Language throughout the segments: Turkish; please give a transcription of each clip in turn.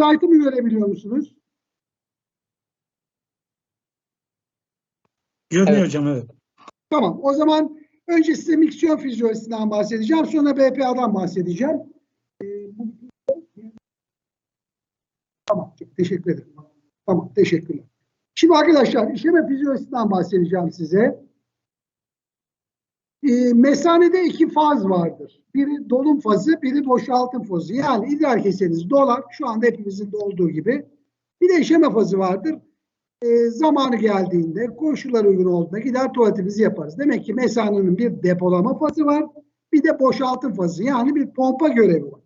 slaytımı görebiliyor musunuz? Görünüyor Evet. hocam evet. Tamam. O zaman önce size miksiyon fizyolojisinden bahsedeceğim. Sonra BPA'dan bahsedeceğim. Ee, bu- Tamam. Teşekkür ederim. Tamam. Teşekkürler. Şimdi arkadaşlar işleme fizyolojisinden bahsedeceğim size. Ee, mesanede iki faz vardır. Biri dolum fazı, biri boşaltım fazı. Yani idrar keseniz dolar. Şu anda hepimizin dolduğu gibi. Bir de işeme fazı vardır e, zamanı geldiğinde koşullar uygun olduğunda gider tuvaletimizi yaparız. Demek ki mesanenin bir depolama fazı var. Bir de boşaltım fazı yani bir pompa görevi var.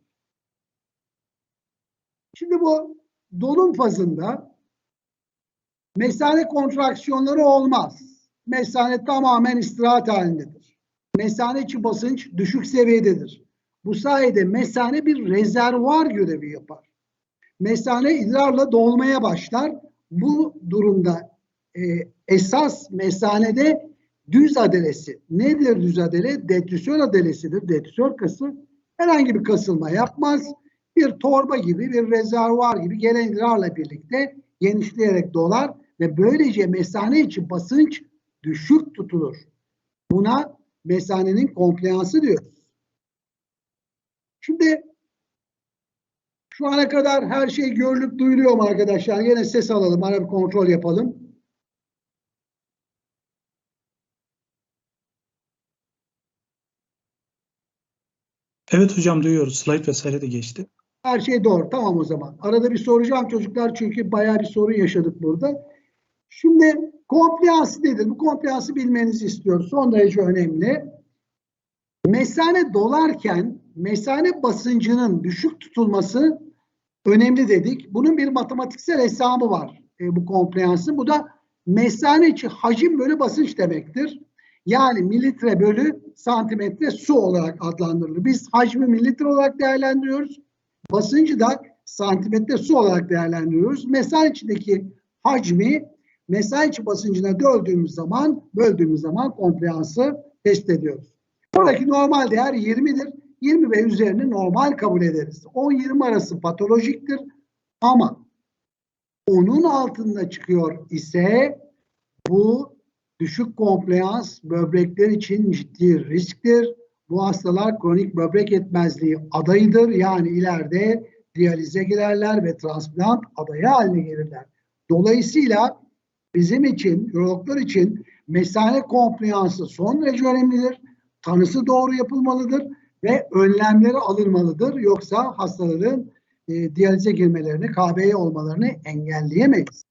Şimdi bu dolum fazında mesane kontraksiyonları olmaz. Mesane tamamen istirahat halindedir. Mesane içi basınç düşük seviyededir. Bu sayede mesane bir rezervuar görevi yapar. Mesane idrarla dolmaya başlar bu durumda e, esas mesanede düz adelesi. Nedir düz adele? Detrisör adelesidir. Detrisör kası herhangi bir kasılma yapmaz. Bir torba gibi, bir rezervuar gibi gelen idrarla birlikte genişleyerek dolar ve böylece mesane içi basınç düşük tutulur. Buna mesanenin kompliyansı diyoruz. Şimdi şu ana kadar her şey görülüp duyuluyor mu arkadaşlar? Yine ses alalım, ara bir kontrol yapalım. Evet hocam duyuyoruz. Slide vesaire de geçti. Her şey doğru. Tamam o zaman. Arada bir soracağım çocuklar çünkü bayağı bir sorun yaşadık burada. Şimdi kompliyansı nedir? Bu kompliyansı bilmenizi istiyorum. Son derece önemli. Mesane dolarken mesane basıncının düşük tutulması önemli dedik. Bunun bir matematiksel hesabı var e, bu kompliyansın. Bu da mesane içi hacim bölü basınç demektir. Yani mililitre bölü santimetre su olarak adlandırılır. Biz hacmi mililitre olarak değerlendiriyoruz. Basıncı da santimetre su olarak değerlendiriyoruz. Mesane içindeki hacmi mesane içi basıncına böldüğümüz zaman böldüğümüz zaman kompliyansı test ediyoruz. Buradaki normal değer 20'dir. 20 ve üzerini normal kabul ederiz. 10-20 arası patolojiktir ama onun altında çıkıyor ise bu düşük kompleyans böbrekler için ciddi risktir. Bu hastalar kronik böbrek yetmezliği adayıdır. Yani ileride diyalize girerler ve transplant adayı haline gelirler. Dolayısıyla bizim için, ürologlar için mesane kompliyansı son derece önemlidir. Tanısı doğru yapılmalıdır ve önlemleri alınmalıdır. Yoksa hastaların e, diyalize girmelerini, KB'ye olmalarını engelleyemeyiz.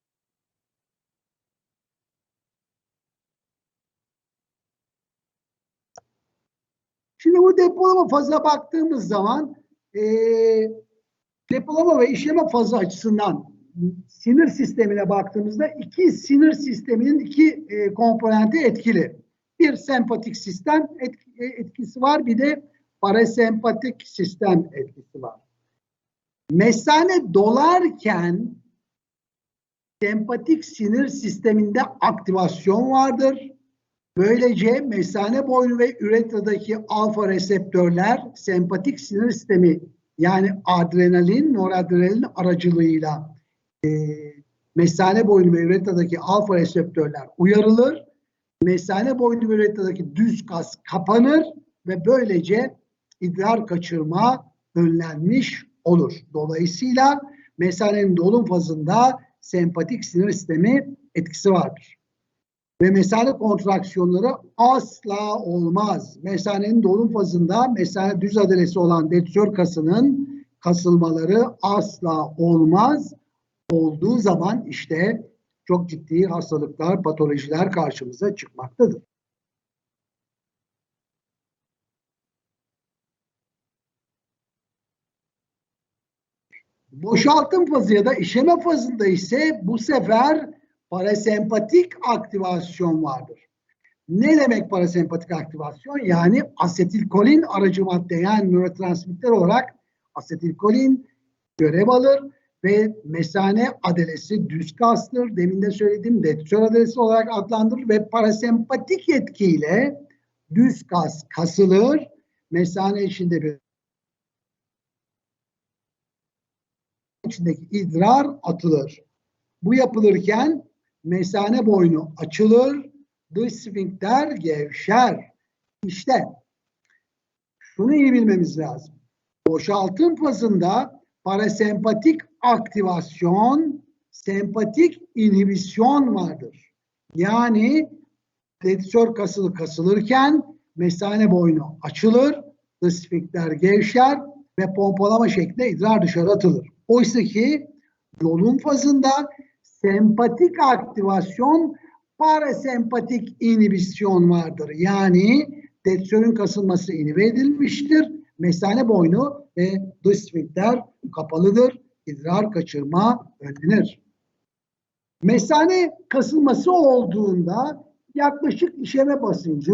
Şimdi bu depolama fazına baktığımız zaman e, depolama ve işleme fazı açısından sinir sistemine baktığımızda iki sinir sisteminin iki e, komponenti etkili. Bir sempatik sistem e, etkisi var, bir de parasempatik sistem etkisi var. Mesane dolarken sempatik sinir sisteminde aktivasyon vardır. Böylece mesane boynu ve üretradaki alfa reseptörler sempatik sinir sistemi yani adrenalin, noradrenalin aracılığıyla e, mesane boynu ve üretradaki alfa reseptörler uyarılır. Mesane boynu ve üretradaki düz kas kapanır ve böylece idrar kaçırma önlenmiş olur. Dolayısıyla mesanenin dolum fazında sempatik sinir sistemi etkisi vardır. Ve mesane kontraksiyonları asla olmaz. Mesanenin dolum fazında mesane düz adalesi olan detrisör kasının kasılmaları asla olmaz. Olduğu zaman işte çok ciddi hastalıklar, patolojiler karşımıza çıkmaktadır. Boşaltım fazı ya da işeme fazında ise bu sefer parasempatik aktivasyon vardır. Ne demek parasempatik aktivasyon? Yani asetilkolin aracı madde yani nörotransmitter olarak asetilkolin görev alır ve mesane adelesi düz kastır. Demin de söylediğim detrisör adelesi olarak adlandırılır ve parasempatik etkiyle düz kas kasılır. Mesane içinde bir içindeki idrar atılır. Bu yapılırken mesane boynu açılır, dış sfinkter gevşer. İşte şunu iyi bilmemiz lazım. Boşaltım fazında parasempatik aktivasyon, sempatik inhibisyon vardır. Yani dedüsör kasılı kasılırken mesane boynu açılır, dış sfinkter gevşer ve pompalama şeklinde idrar dışarı atılır. Oysa ki yolun fazında sempatik aktivasyon, parasempatik inhibisyon vardır. Yani dedüsörün kasılması inhibe edilmiştir. Mesane boynu ve dış sfinkter kapalıdır. İdrar kaçırma önlenir. Mesane kasılması olduğunda yaklaşık işeme basıncı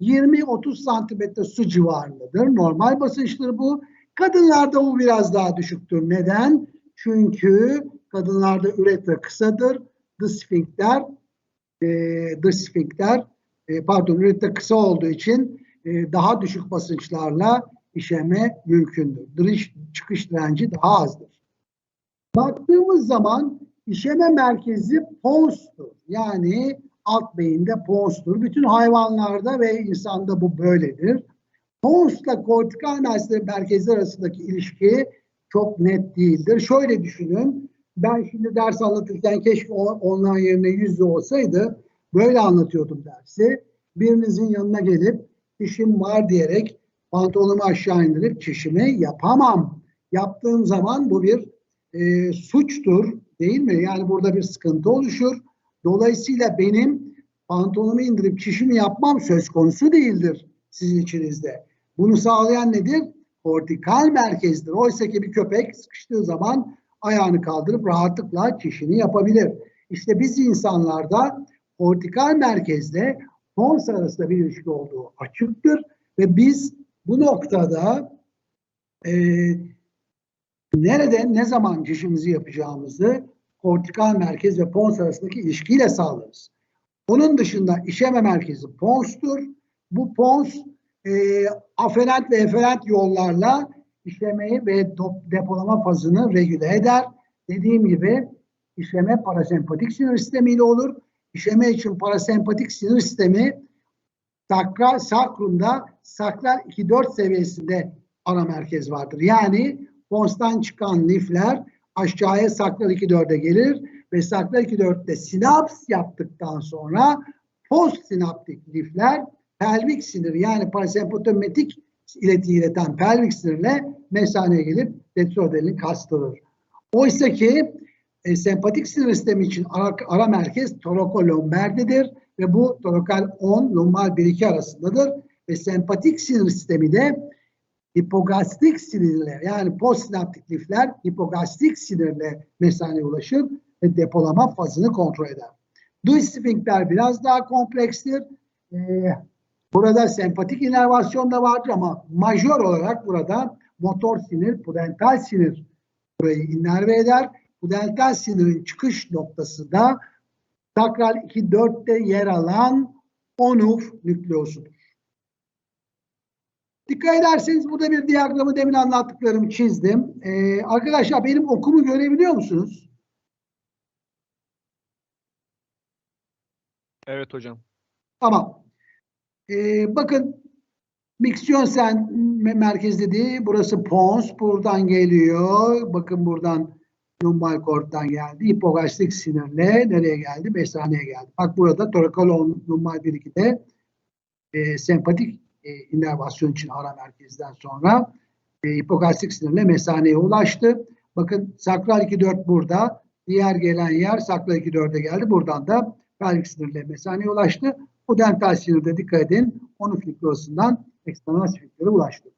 20-30 santimetre su civarındadır. Normal basınçtır bu. Kadınlarda bu biraz daha düşüktür. Neden? Çünkü kadınlarda üretra kısadır. Dış sfinkter e, dış sfinkter e, pardon üretra kısa olduğu için e, daha düşük basınçlarla işeme mümkündür. Dış çıkış direnci daha azdır. Baktığımız zaman işeme merkezi ponstur. Yani alt beyinde ponstur. Bütün hayvanlarda ve insanda bu böyledir. Ponsla kortikal merkezler arasındaki ilişki çok net değildir. Şöyle düşünün. Ben şimdi ders anlatırken keşke online yerine yüzde olsaydı böyle anlatıyordum dersi. Birinizin yanına gelip işim var diyerek pantolonumu aşağı indirip çişimi yapamam. Yaptığım zaman bu bir e, suçtur değil mi? Yani burada bir sıkıntı oluşur. Dolayısıyla benim pantolonumu indirip çişimi yapmam söz konusu değildir sizin içinizde. Bunu sağlayan nedir? Kortikal merkezdir. Oysa ki bir köpek sıkıştığı zaman ayağını kaldırıp rahatlıkla çişini yapabilir. İşte biz insanlarda kortikal merkezle pons arasında bir ilişki olduğu açıktır ve biz bu noktada e, nerede, ne zaman çişimizi yapacağımızı kortikal merkez ve pons arasındaki ilişkiyle sağlarız. Onun dışında işeme merkezi ponstur. Bu pons e, aferent ve eferent yollarla işlemeyi ve depolama fazını regüle eder. Dediğim gibi işleme parasempatik sinir sistemiyle olur. İşleme için parasempatik sinir sistemi sakral sakrumda sakral 2-4 seviyesinde ana merkez vardır. Yani ponstan çıkan lifler aşağıya sakral 2-4'e gelir ve sakral 2-4'te sinaps yaptıktan sonra post sinaptik lifler pelvik sinir yani parasempatik ileti ileten pelvik sinirle mesaneye gelip retrodelini kastırır. Oysa ki e, sempatik sinir sistemi için ara, ara merkez torakolomberdedir ve bu torakal 10 lumbar 1-2 arasındadır ve sempatik sinir sistemi de hipogastrik sinirle yani postsinaptik lifler hipogastrik sinirle mesaneye ulaşır ve depolama fazını kontrol eder. Dış sfinkter biraz daha komplekstir. Ee, burada sempatik inervasyon da vardır ama majör olarak burada motor sinir, pudental sinir burayı inerve eder. Pudental sinirin çıkış noktası da sakral 2-4'te yer alan onuf nükleosudur. Dikkat ederseniz burada bir diyagramı demin anlattıklarımı çizdim. Ee, arkadaşlar benim okumu görebiliyor musunuz? Evet hocam. Tamam. Ee, bakın miksiyon sen merkez dediği burası pons buradan geliyor. Bakın buradan lumbar korttan geldi. Hipogastrik sinirle nereye geldi? Mesaneye geldi. Bak burada torakal lumbar 1-2'de e, sempatik e, inervasyon için ara merkezden sonra e, hipogastrik sinirle mesaneye ulaştı. Bakın sakral 2-4 burada. Diğer gelen yer sakral 2-4'e geldi. Buradan da pelvik sinirle mesaneye ulaştı. Bu dental sinirde dikkat edin. Onun fliklosundan eksternal sfinktere ulaştı.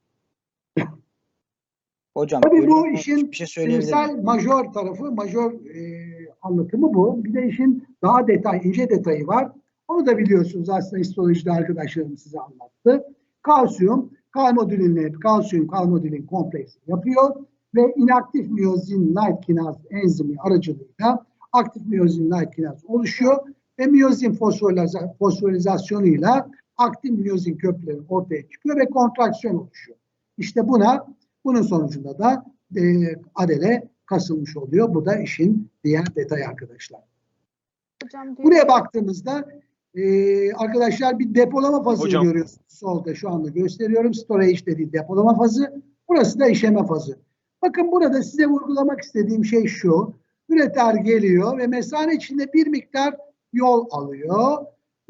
Hocam Tabii bu işin bir şey sinirsel majör tarafı, majör e, anlatımı bu. Bir de işin daha detay, ince detayı var. Onu da biliyorsunuz aslında histolojide arkadaşlarım size anlattı. Kalsiyum, kalmodülinle kalsiyum kalmodülin kompleksi yapıyor ve inaktif miyozin light kinaz enzimi aracılığıyla aktif miyozin light kinaz oluşuyor ve miyozin fosforiza- fosforizasyonuyla aktif miyozin köprüleri ortaya çıkıyor ve kontraksiyon oluşuyor. İşte buna bunun sonucunda da e, adele kasılmış oluyor. Bu da işin diğer detayı arkadaşlar. Hocam Buraya baktığımızda e, arkadaşlar bir depolama fazını Hocam. görüyorsunuz. Solda şu anda gösteriyorum. Storage dediği depolama fazı. Burası da işeme fazı. Bakın burada size vurgulamak istediğim şey şu. Üreter geliyor ve mesane içinde bir miktar yol alıyor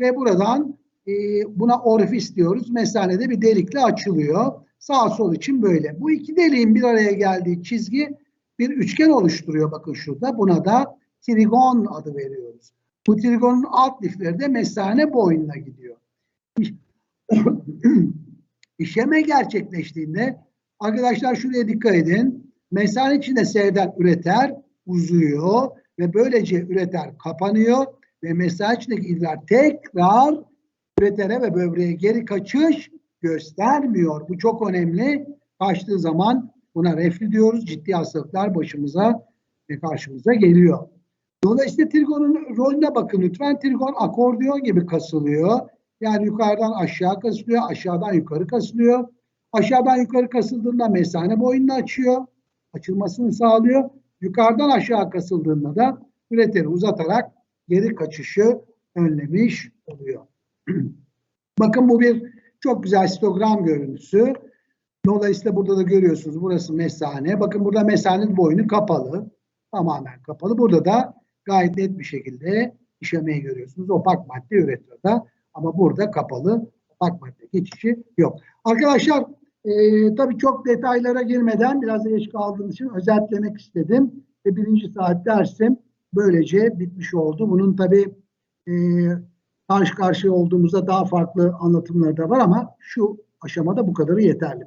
ve buradan e, buna orifis diyoruz. Mesanede bir delikle açılıyor. Sağ sol için böyle. Bu iki deliğin bir araya geldiği çizgi bir üçgen oluşturuyor. Bakın şurada. Buna da trigon adı veriyoruz. Bu trigonun alt lifleri de mesane boyuna gidiyor. İşeme gerçekleştiğinde arkadaşlar şuraya dikkat edin. Mesane içinde seyreden üreter uzuyor ve böylece üreter kapanıyor ve mesane içindeki idrar tekrar üretere ve böbreğe geri kaçış göstermiyor. Bu çok önemli. Kaçtığı zaman buna reflü diyoruz. Ciddi hastalıklar başımıza ve karşımıza geliyor. Dolayısıyla trigonun rolüne bakın lütfen. Trigon akordeon gibi kasılıyor. Yani yukarıdan aşağı kasılıyor, aşağıdan yukarı kasılıyor. Aşağıdan yukarı kasıldığında mesane boyunu açıyor. Açılmasını sağlıyor. Yukarıdan aşağı kasıldığında da üreteri uzatarak geri kaçışı önlemiş oluyor. Bakın bu bir çok güzel histogram görüntüsü. Dolayısıyla burada da görüyorsunuz burası mesane. Bakın burada mesanenin boynu kapalı. Tamamen kapalı. Burada da gayet net bir şekilde işemeyi görüyorsunuz. Opak madde üretiyor da ama burada kapalı opak madde geçişi yok. Arkadaşlar e, tabii çok detaylara girmeden biraz geç kaldığım için özetlemek istedim. Ve birinci saat dersim böylece bitmiş oldu. Bunun tabii e, karşı karşıya olduğumuzda daha farklı anlatımları da var ama şu aşamada bu kadarı yeterli.